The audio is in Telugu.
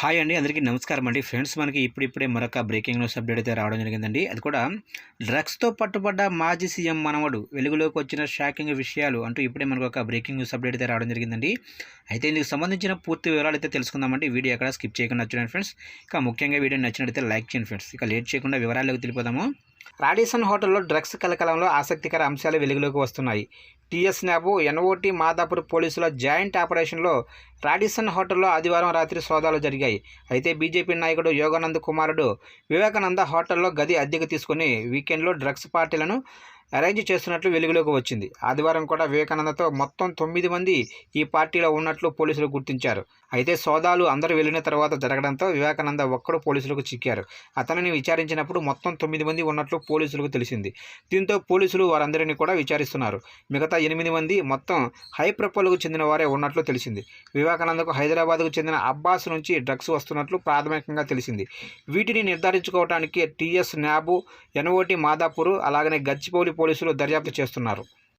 హాయ్ అండి. అందరికీ నమస్కారం అండి. ఫ్రెండ్స్ మనకి ఇప్పుడిప్పుడే మరొక బ్రేకింగ్ న్యూస్ అప్డేట్ అయితే రావడం జరిగిందండి. అది కూడా డ్రగ్స్తో పట్టుబడ్డ మాజీ సీఎం మనవడు వెలుగులోకి వచ్చిన షాకింగ్ విషయాలు అంటూ ఇప్పుడే మనకు ఒక బ్రేకింగ్ న్యూస్ అప్డేట్ అయితే రావడం జరిగిందండి. అయితే ఇందుకు సంబంధించిన పూర్తి వివరాలు అయితే తెలుసుకుందామండి. వీడియో ఎక్కడ స్కిప్ చేయకుండా చూడండి ఫ్రెండ్స్. ఇక ముఖ్యంగా వీడియో నచ్చినట్లయితే లైక్ చేయండి ఫ్రెండ్స్. ఇక లేట్ చేయకుండా వివరాల్లోకి తెలిపోదాము రాడిసన్ హోటల్లో డ్రగ్స్ కలకలంలో ఆసక్తికర అంశాలు వెలుగులోకి వస్తున్నాయి. టీఎస్ న్యాబు ఎన్ఓటీ మాదాపూర్ పోలీసుల జాయింట్ ఆపరేషన్లో రాడిసన్ హోటల్లో ఆదివారం రాత్రి సోదాలు జరిగాయి. అయితే బీజేపీ నాయకుడు యోగానంద్ కుమారుడు వివేకానంద హోటల్లో గది అద్దెకు తీసుకుని వీకెండ్లో డ్రగ్స్ పార్టీలను అరేంజ్ చేస్తున్నట్లు వెలుగులోకి వచ్చింది. ఆదివారం కూడా వివేకానందతో మొత్తం తొమ్మిది మంది ఈ పార్టీలో ఉన్నట్లు పోలీసులు గుర్తించారు. అయితే సోదాలు అందరూ వెళ్ళిన తర్వాత జరగడంతో వివేకానంద ఒక్కడు పోలీసులకు చిక్కారు. అతనిని విచారించినప్పుడు మొత్తం తొమ్మిది మంది ఉన్నట్లు పోలీసులకు తెలిసింది. దీంతో పోలీసులు వారందరినీ కూడా విచారిస్తున్నారు. మిగతా ఎనిమిది మంది మొత్తం హైప్రపోలకు చెందిన వారే ఉన్నట్లు తెలిసింది. వివేకానందకు హైదరాబాద్కు చెందిన అబ్బాస్ నుంచి డ్రగ్స్ వస్తున్నట్లు ప్రాథమికంగా తెలిసింది. వీటిని నిర్ధారించుకోవడానికి టీఎస్ న్యాబు ఎన్ఓటి మాదాపూర్ అలాగనే గచ్చిపౌలి పోలీసులు దర్యాప్తు చేస్తున్నారు.